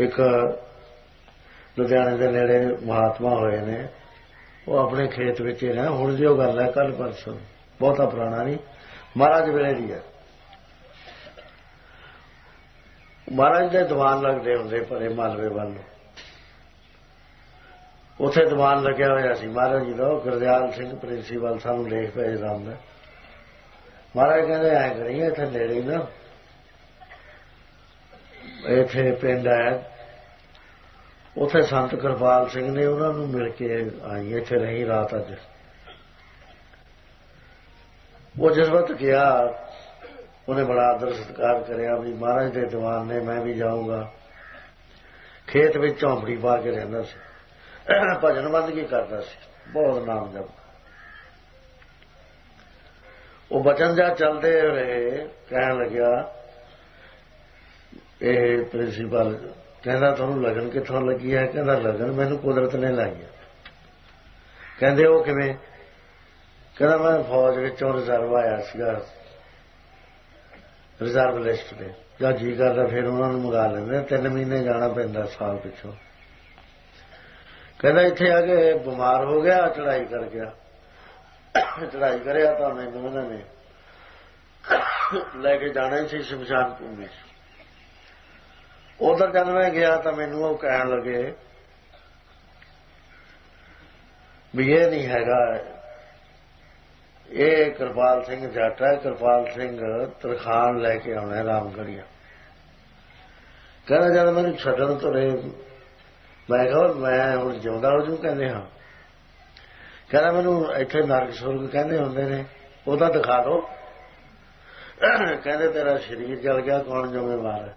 ਇੱਕ ਲੁਧਿਆਣੇ ਦੇ ਨੇੜੇ ਮਹਾਤਮਾ ਹੋਏ ਨੇ। ਉਹ ਆਪਣੇ ਖੇਤ ਵਿੱਚ ਹੀ ਰਹੇ ਹੁਣ ਦੀ ਉਹ ਗੱਲ ਹੈ ਕੱਲ ਪਰਸੋਂ। ਬਹੁਤਾ ਪੁਰਾਣਾ ਨਹੀਂ। ਮਹਾਰਾਜ ਵੇਲੇ ਦੀ ਹੈ। ਮਹਾਰਾਜ ਦੇ ਦੀਵਾਨ ਲੱਗਦੇ ਹੁੰਦੇ ਪਰੇ ਮਾਲਵੇ ਵੱਲ। ਨੂੰ ਉਥੇ ਦੀਵਾਨ ਲੱਗਿਆ ਹੋਇਆ ਸੀ। ਮਹਾਰਾਜ ਜੀ ਦਾ ਉਹ ਗੁਰਦਿਆਲ ਸਿੰਘ ਪ੍ਰਿੰਸੀਪਲ ਸਾਨੂੰ ਲੇਖ ਭੇਜਦਾ ਹੁੰਦਾ ਮਹਾਰਾਜ ਕਹਿੰਦੇ, ਐ ਕਰੀਏ, ਇੱਥੇ ਨੇੜੇ ਨਾ ਇੱਥੇ ਪਿੰਡ ਹੈ। ਉਥੇ ਸੰਤ ਕਿਰਪਾਲ ਸਿੰਘ ਨੇ ਉਹਨਾਂ ਨੂੰ ਮਿਲ ਕੇ ਆਈ, ਇੱਥੇ ਰਹੀ ਰਾਤ ਅੱਜ। ਉਹ ਜਿਸ ਵਕਤ ਗਿਆ, ਉਹਨੇ ਬੜਾ ਆਦਰ ਸਤਿਕਾਰ ਕਰਿਆ ਵੀ ਮਹਾਰਾਜ ਦੇ ਦੀਵਾਨ ਨੇ ਮੈਂ ਵੀ ਜਾਊਂਗਾ। ਖੇਤ ਵਿੱਚ ਝੌਂਪੜੀ ਪਾ ਕੇ ਰਹਿੰਦਾ ਸੀ। ਭਜਨ ਬੰਦਗੀ ਕਰਦਾ ਸੀ। ਬਹੁਤ ਨਾਮ ਜਪ। ਉਹ ਬਚਨ ਜਾ ਚੱਲਦੇ ਰਹੇ, ਕਹਿਣ ਲੱਗਿਆ ਇਹ ਪ੍ਰਿੰਸੀਪਲ ਕਹਿੰਦਾ ਤੁਹਾਨੂੰ ਲਗਨ ਕਿੱਥੋਂ ਲੱਗੀ ਹੈ? ਕਹਿੰਦਾ ਲਗਨ ਮੈਨੂੰ ਕੁਦਰਤ ਨੇ ਲਾਈ ਹੈ। ਕਹਿੰਦੇ ਉਹ ਕਿਵੇਂ? ਕਹਿੰਦਾ ਮੈਂ ਫੌਜ ਵਿੱਚੋਂ ਰਿਜ਼ਰਵ ਆਇਆ ਸੀਗਾ। ਰਿਜ਼ਰਵ ਲਿਸਟ ਤੇ। ਜਾਂ ਜੀ ਕਰਦਾ ਫਿਰ ਉਹਨਾਂ ਨੂੰ ਮੰਗਾ ਲੈਂਦੇ ਤਿੰਨ ਮਹੀਨੇ ਜਾਣਾ ਪੈਂਦਾ ਸਾਲ ਪਿੱਛੋਂ। ਕਹਿੰਦਾ ਇੱਥੇ ਆ ਕੇ ਬਿਮਾਰ ਹੋ ਗਿਆ ਚੜਾਈ ਕਰ ਗਿਆ। ਚੜਾਈ ਕਰਿਆ ਤਾਂ ਮੈਨੂੰ ਉਹਨਾਂ ਨੇ ਲੈ ਕੇ ਜਾਣਾ ਸੀ ਸ਼ਮਸ਼ਾਨ ਭੂਮੀ। ਉਧਰ ਜਦ ਮੈਂ ਗਿਆ ਤਾਂ ਮੈਨੂੰ ਉਹ ਕਹਿਣ ਲੱਗੇ ਵੀ ਇਹ ਨਹੀਂ ਹੈਗਾ। ਇਹ ਕਿਰਪਾਲ ਸਿੰਘ ਜੱਟ ਹੈ। ਕਿਰਪਾਲ ਸਿੰਘ ਤਰਖਾਨ ਲੈ ਕੇ ਆਉਣਾ ਰਾਮਗੜੀਆ ਕਹਿੰਦਾ ਜਦ ਮੈਨੂੰ ਛੱਡਣ ਤੁਰੇ, ਮੈਂ ਕਿਹਾ ਮੈਂ ਹੁਣ ਜਿਉਂਦਾ ਹੋ ਜੂ ਕਹਿੰਦੇ ਹਾਂ। ਕਹਿੰਦਾ ਮੈਨੂੰ ਇੱਥੇ ਨਰਕ ਸੁਰਗ ਕਹਿੰਦੇ ਹੁੰਦੇ ਨੇ ਉਹਦਾ ਦਿਖਾ ਦਿਓ ਕਹਿੰਦੇ ਤੇਰਾ ਸਰੀਰ ਜਲ ਗਿਆ, ਕੌਣ ਜ਼ਿੰਮੇਵਾਰ ਹੈ?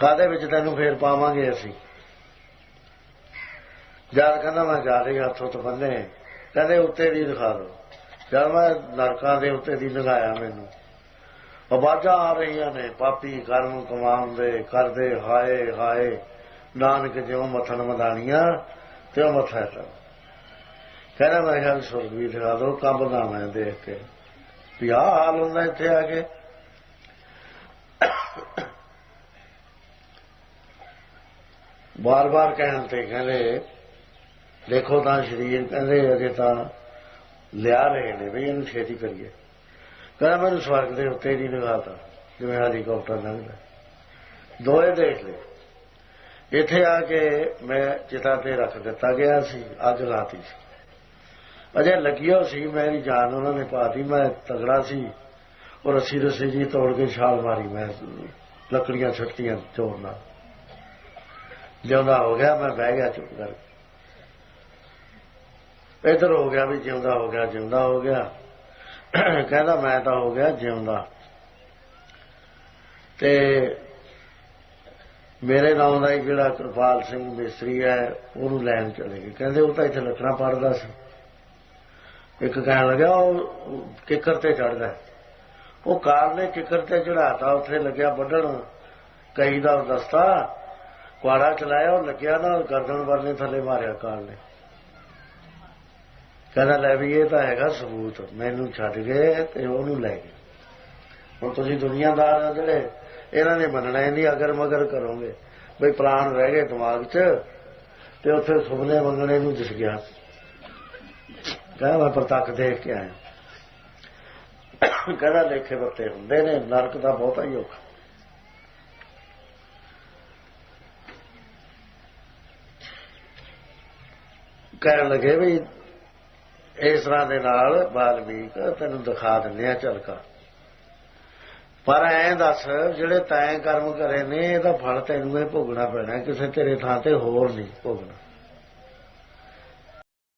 ਖਾਦੇ ਵਿੱਚ ਤੈਨੂੰ ਫੇਰ ਪਾਵਾਂਗੇ ਅਸੀਂ? ਜਦ ਕਹਿੰਦਾ ਮੈਂ ਜਾ ਰਹੀ ਹੱਥੋਂ ਤੋਂ ਬੰਨੇ ਕਹਿੰਦੇ ਉੱਤੇ ਦੀ ਦਿਖਾ ਦਿਓ। ਜਦ ਮੈਂ ਨਰਕਾਂ ਦੇ ਉੱਤੇ ਦੀ ਲਗਾਇਆ ਮੈਨੂੰ। ਆਵਾਜ਼ਾਂ ਆ ਰਹੀਆਂ ਨੇ, ਪਾਪੀ ਕਰਮ ਕਮਾਉਂਦੇ, ਕਰਦੇ ਹਾਏ ਹਾਏ। ਨਾਨਕ ਜਿਉ ਮਥਨ ਮਦਾਨੀਆਂ ਤੇ ਉਹ ਮੱਥਾ ਤਾਂ ਕਹਿੰਦਾ ਮੈਂ ਕਿਹਾ ਸੁਰਗ ਵੀ ਦਿਖਾ ਦਿਓ ਕੰਬਦਾ ਮੈਂ ਦੇਖ ਕੇ। ਵੀ ਆਹ ਹਾਲ ਹੁੰਦਾ ਇੱਥੇ ਆ ਕੇ। ਬਾਰ-ਬਾਰ ਕਹਿਣ ਤੇ ਕਹਿੰਦੇ, ਦੇਖੋ ਤਾਂ ਸ਼ਰੀਰ ਕਹਿੰਦੇ ਅਜੇ ਤਾਂ ਲਿਆ ਰਹੇ ਨੇ ਵੀ ਇਹਨੂੰ ਛੇਤੀ ਕਰੀਏ। ਕਹਿੰਦਾ, ਮੈਨੂੰ ਸਵਰਗ ਦੇ ਉੱਤੇ ਨਹੀਂ ਲਗਾਤਾ ਜਿਵੇਂ ਹੈਲੀਕਾਪਟਰ ਲੰਘਦਾ ਦੋਏ ਦੇਖ ਲਏ। ਇੱਥੇ ਆ ਕੇ ਮੈਂ ਚਿਤਾ ਤੇ ਰੱਖ ਦਿੱਤਾ ਗਿਆ ਸੀ, ਅੱਗ ਲਾਤੀ ਸੀ। ਅਜੇ ਲੱਗਿਓ ਸੀ, ਮੇਰੀ ਜਾਨ ਉਹਨਾਂ ਨੇ ਪਾਤੀ, ਮੈਂ ਤਗੜਾ ਸੀ। ਔਰ ਰੱਸੀ ਰੱਸੀ ਜੀ ਤੋੜ ਕੇ ਛਾਲ ਮਾਰੀ ਮੈਂ, ਲੱਕੜੀਆਂ ਛੱਟੀਆਂ ਚੋਰਨਾ ਜਿਉਂਦਾ ਹੋ ਗਿਆ, ਮੈਂ ਬਹਿ ਗਿਆ ਚੁੱਪ ਕਰਕੇ। ਇਧਰ ਹੋ ਗਿਆ ਵੀ ਜਿਉਂਦਾ ਹੋ ਗਿਆ, ਜਿਉਂਦਾ ਹੋ ਗਿਆ। ਕਹਿੰਦਾ ਮੈਂ ਤਾਂ ਹੋ ਗਿਆ ਜਿਉਂਦਾ। ਤੇ ਮੇਰੇ ਨਾਮ ਦਾ ਜਿਹੜਾ ਕਿਰਪਾਲ ਸਿੰਘ ਮਿਸਰੀ ਹੈ, ਉਹਨੂੰ ਲੈਣ ਚਲੇ ਗਏ। ਕਹਿੰਦੇ ਉਹ ਤਾਂ ਇੱਥੇ ਲੱਕੜਾਂ ਪੜਦਾ ਸੀ। ਇੱਕ ਕਹਿਣ ਲੱਗਾ ਉਹ ਕਿੱਕਰ ਤੇ ਚੜਦਾ ਉਹ ਕਾਰ ਨੇ ਕਿੱਕਰ ਤੇ ਚੜਾਤਾ ਉੱਥੇ ਲੱਗਿਆ ਵੱਢਣ। ਕਈ ਦਾ ਦਸਤਾ ਕੁਆੜਾ ਚਲਾਇਆ ਉਹ ਲੱਗਿਆ ਨਾ ਗਰਦਨ ਵਰਨੇ ਥੱਲੇ ਮਾਰਿਆ ਕਾਲ ਨੇ। ਕਹਿੰਦਾ, ਲੈ ਵੀ ਇਹ ਤਾਂ ਹੈਗਾ ਸਬੂਤ, ਮੈਨੂੰ ਛੱਡ ਗਏ ਤੇ ਉਹਨੂੰ ਲੈ ਗਏ। ਹੁਣ ਤੁਸੀਂ ਦੁਨੀਆਦਾਰ ਜਿਹੜੇ, ਇਹਨਾਂ ਨੇ ਮੰਨਣਾ ਹੀ ਨਹੀਂ ਅਗਰ ਮਗਰ ਕਰੋਗੇ। ਬਈ ਪ੍ਰਾਣ ਰਹਿ ਗਏ ਦਿਮਾਗ 'ਚ ਤੇ ਉੱਥੇ ਸੁਪਨੇ ਮੰਗਣੇ ਨੂੰ ਦਿਸ ਗਿਆ ਕਹਿੰਦਾ, ਮੈਂ ਪ੍ਰਤੱਖ ਦੇਖ ਕੇ ਆਇਆ। ਕਹਿੰਦਾ, ਲੇਖੇ ਬੱਤੇ ਹੁੰਦੇ ਨੇ, ਨਰਕ ਦਾ ਬਹੁਤਾ ਹੀ ਔਖਾ। ਕਹਿਣ ਲੱਗੇ ਵੀ ਇਸ ਤਰ੍ਹਾਂ ਦੇ ਨਾਲ ਬਾਲਮੀਕ ਤੈਨੂੰ ਦਿਖਾ ਦਿੰਦੇ ਆ ਝਲਕਾ। ਪਰ ਐਂ ਦੱਸ, ਜਿਹੜੇ ਤੈਂ ਕਰਮ ਕਰੇ ਨੇ, ਇਹਦਾ ਫਲ ਤੈਨੂੰ ਇਹ ਭੋਗਣਾ ਪੈਣਾ, ਕਿਸੇ ਤੇਰੇ ਥਾਂ ਤੇ ਹੋਰ ਨਹੀਂ ਭੋਗਣਾ।